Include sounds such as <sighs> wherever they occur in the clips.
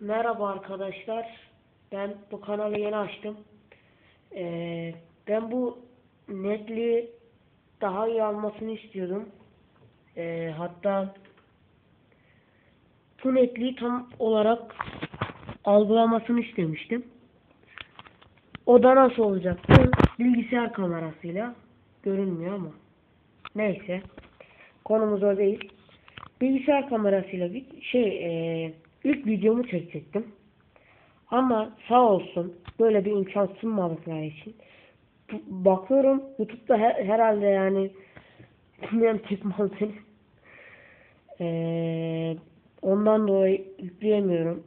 Merhaba arkadaşlar. Ben bu kanalı yeni açtım. Ee, ben bu netliği daha iyi almasını istiyordum. Ee, hatta bu netliği tam olarak algılamasını istemiştim. O da nasıl olacaktı? Bilgisayar kamerasıyla. Görünmüyor ama. Neyse. Konumuz o değil. Bilgisayar kamerasıyla bir şey e, ilk videomu çekecektim. Ama sağ olsun böyle bir imkan sunmadıkları için bakıyorum YouTube'da her- herhalde yani <laughs> bilmiyorum tek mal benim. Ee, ondan dolayı yükleyemiyorum.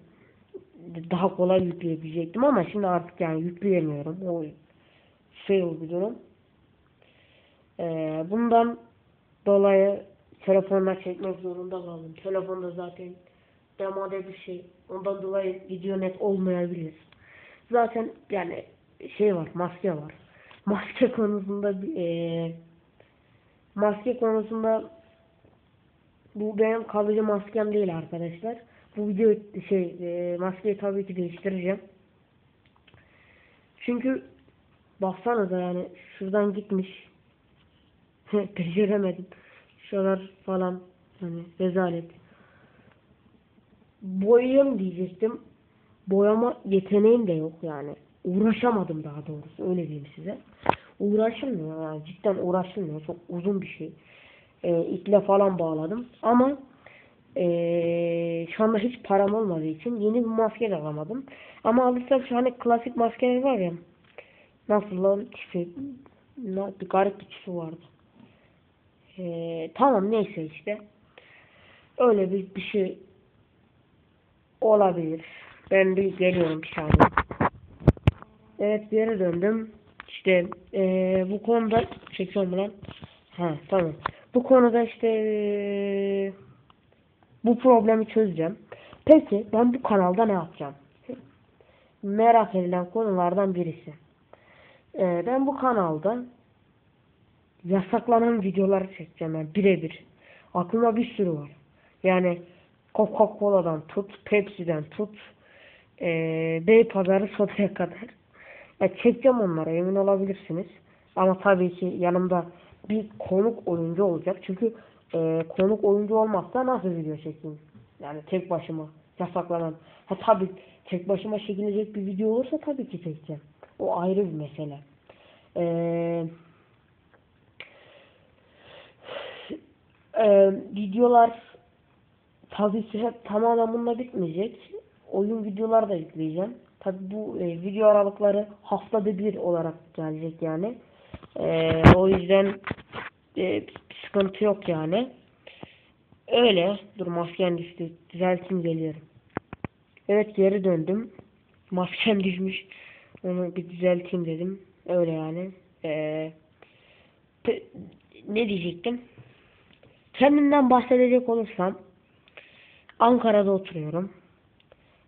Daha kolay yükleyebilecektim ama şimdi artık yani yükleyemiyorum. O fail bir durum. Ee, bundan dolayı telefonla çekmek zorunda kaldım. Telefonda zaten demode bir şey. Ondan dolayı video net olmayabilir. Zaten yani şey var, maske var. <laughs> Maske konusunda eee maske konusunda bu benim kalıcı maskem değil arkadaşlar. Bu video şey eee, maskeyi tabii ki değiştireceğim. Çünkü baksanıza yani şuradan gitmiş. <laughs> Beceremedim. Şuralar falan hani rezalet. Boyayım diyecektim. Boyama yeteneğim de yok yani. Uğraşamadım daha doğrusu öyle diyeyim size. Uğraşılmıyor yani cidden uğraşılmıyor. Çok uzun bir şey. Ee, iple falan bağladım. Ama ee, şu anda hiç param olmadığı için yeni bir maske de alamadım. Ama alırsam şu hani klasik maskeler var ya. Nasıl lan tipi. Bir garip bir tipi vardı. Ee, tamam neyse işte. Öyle bir, bir şey olabilir. Ben bir geliyorum bir saniye. Evet yere döndüm. İşte ee, bu konuda çekiyorum mu lan. Ha tamam. Bu konuda işte ee, bu problemi çözeceğim. Peki ben bu kanalda ne yapacağım? Merak edilen konulardan birisi. Ee, ben bu kanalda yasaklanan videoları çekeceğim yani birebir. Aklıma bir sürü var. Yani Coca-Cola'dan tut, Pepsi'den tut, eee Beypazarı sodaya kadar. Ya çekeceğim onlara emin olabilirsiniz. Ama tabii ki yanımda bir konuk oyuncu olacak. Çünkü eee, konuk oyuncu olmazsa nasıl video çekeyim? Yani tek başıma yasaklanan. Ha tabii tek başıma çekilecek bir video olursa tabii ki çekeceğim. O ayrı bir mesele. Eee Ee, videolar tabii hep tamamen bununla bitmeyecek. Oyun videolar da yükleyeceğim. Tabii bu e, video aralıkları haftada bir olarak gelecek yani. Ee, o yüzden e, sıkıntı yok yani. Öyle. Dur masken düştü. Düzelteyim geliyorum. Evet geri döndüm. <laughs> Maskem düşmüş. Onu bir düzelteyim dedim. Öyle yani. Ee, ne diyecektim? Kendimden bahsedecek olursam Ankara'da oturuyorum.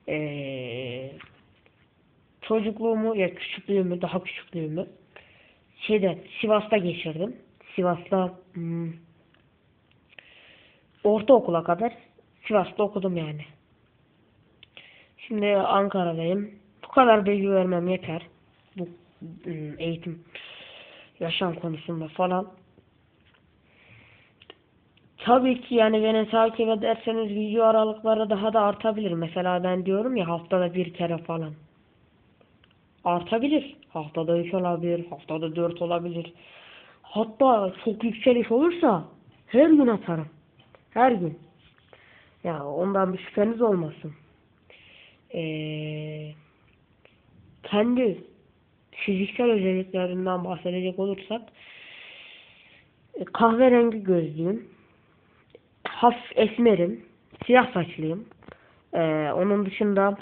Ee, çocukluğumu ya küçüklüğümü daha küçüklüğümü şeyde Sivas'ta geçirdim. Sivas'ta hmm, ortaokula kadar Sivas'ta okudum yani. Şimdi Ankara'dayım. Bu kadar bilgi vermem yeter. Bu hmm, eğitim yaşam konusunda falan. Tabii ki yani beni takip ederseniz video aralıkları daha da artabilir. Mesela ben diyorum ya haftada bir kere falan. Artabilir. Haftada üç olabilir. Haftada dört olabilir. Hatta çok yükseliş olursa her gün atarım. Her gün. Ya ondan bir şüpheniz olmasın. Ee, kendi fiziksel özelliklerinden bahsedecek olursak e, kahverengi gözlüyüm hafif esmerim. Siyah saçlıyım. Ee, onun dışında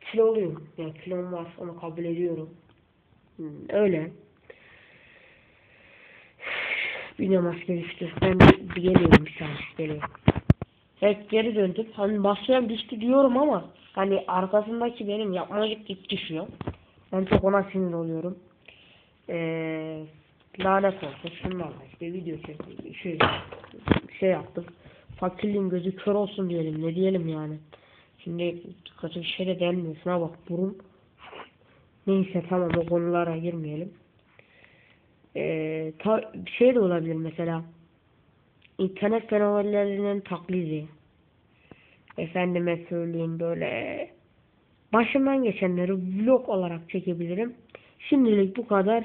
kiloluyum. Yani kilom var. Onu kabul ediyorum. Hmm, öyle. <sighs> Bir maske düştü. Ben geliyorum bir saniye. Geliyorum. Evet geri döndüm. Hani maskem düştü diyorum ama hani arkasındaki benim yapmacık ip düşüyor. Ben çok ona sinir oluyorum. Eee lanet olsun şunlarla işte video çektik şey şey yaptık fakirliğin gözü kör olsun diyelim ne diyelim yani Şimdi kötü bir şey de denmiyor. Şuna bak burun. Neyse tamam o konulara girmeyelim. Ee, ta, şey de olabilir mesela. İnternet fenomenlerinin taklidi. Efendime söyleyeyim böyle başımdan geçenleri vlog olarak çekebilirim. Şimdilik bu kadar.